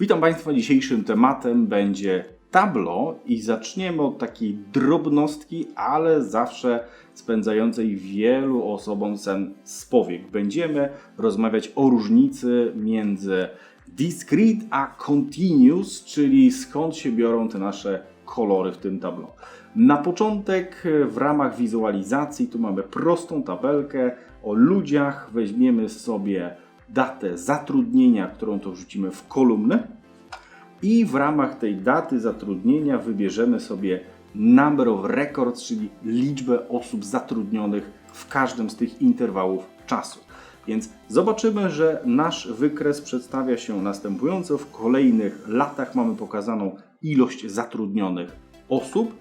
Witam Państwa. Dzisiejszym tematem będzie tablo i zaczniemy od takiej drobnostki, ale zawsze spędzającej wielu osobom sen z powiek. Będziemy rozmawiać o różnicy między discrete a continuous, czyli skąd się biorą te nasze kolory w tym tablo. Na początek w ramach wizualizacji tu mamy prostą tabelkę o ludziach. Weźmiemy sobie datę zatrudnienia, którą to wrzucimy w kolumnę i w ramach tej daty zatrudnienia wybierzemy sobie number of records, czyli liczbę osób zatrudnionych w każdym z tych interwałów czasu. Więc zobaczymy, że nasz wykres przedstawia się następująco. W kolejnych latach mamy pokazaną ilość zatrudnionych osób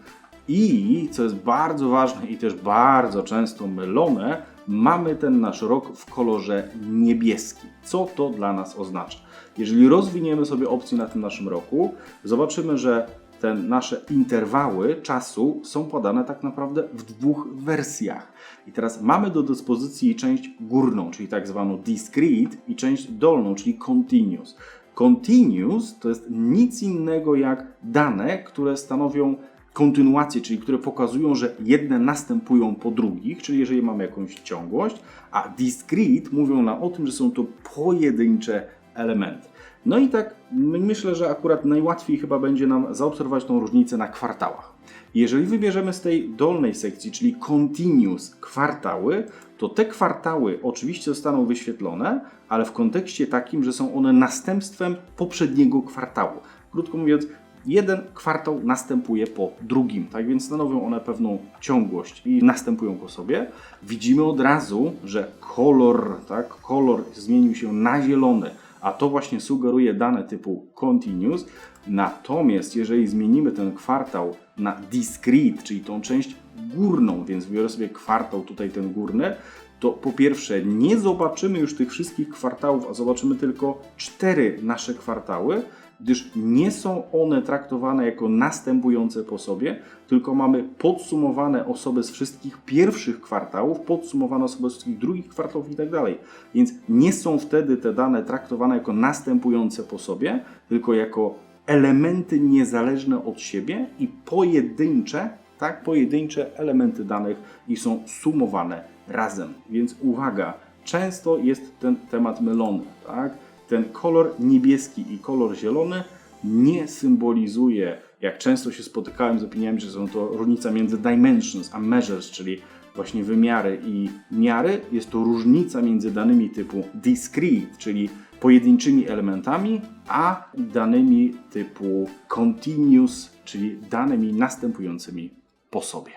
i, co jest bardzo ważne i też bardzo często mylone, mamy ten nasz rok w kolorze niebieskim. Co to dla nas oznacza? Jeżeli rozwiniemy sobie opcję na tym naszym roku, zobaczymy, że te nasze interwały czasu są podane tak naprawdę w dwóch wersjach. I teraz mamy do dyspozycji część górną, czyli tak zwaną discrete i część dolną, czyli continuous. Continuous to jest nic innego jak dane, które stanowią kontynuacje, czyli które pokazują, że jedne następują po drugich, czyli jeżeli mamy jakąś ciągłość, a discrete mówią nam o tym, że są to pojedyncze elementy. No i tak myślę, że akurat najłatwiej chyba będzie nam zaobserwować tą różnicę na kwartałach. Jeżeli wybierzemy z tej dolnej sekcji, czyli continuous kwartały, to te kwartały oczywiście zostaną wyświetlone, ale w kontekście takim, że są one następstwem poprzedniego kwartału. Krótko mówiąc, jeden kwartał następuje po drugim, tak więc stanowią one pewną ciągłość i następują po sobie. Widzimy od razu, że kolor, tak, kolor zmienił się na zielony, a to właśnie sugeruje dane typu continuous. Natomiast jeżeli zmienimy ten kwartał na discrete, czyli tą część górną, więc wybiorę sobie kwartał tutaj ten górny, to po pierwsze nie zobaczymy już tych wszystkich kwartałów, a zobaczymy tylko cztery nasze kwartały, gdyż nie są one traktowane jako następujące po sobie, tylko mamy podsumowane osoby z wszystkich pierwszych kwartałów, podsumowane osoby z wszystkich drugich kwartałów i tak dalej. Więc nie są wtedy te dane traktowane jako następujące po sobie, tylko jako elementy niezależne od siebie i pojedyncze, tak, pojedyncze elementy danych i są sumowane razem. Więc uwaga, często jest ten temat mylony, tak? Ten kolor niebieski i kolor zielony nie symbolizuje, jak często się spotykałem z opiniami, że są to różnica między dimensions a measures, czyli właśnie wymiary i miary. Jest to różnica między danymi typu discrete, czyli pojedynczymi elementami, a danymi typu continuous, czyli danymi następującymi po sobie.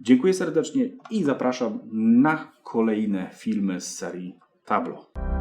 Dziękuję serdecznie i zapraszam na kolejne filmy z serii Tableau.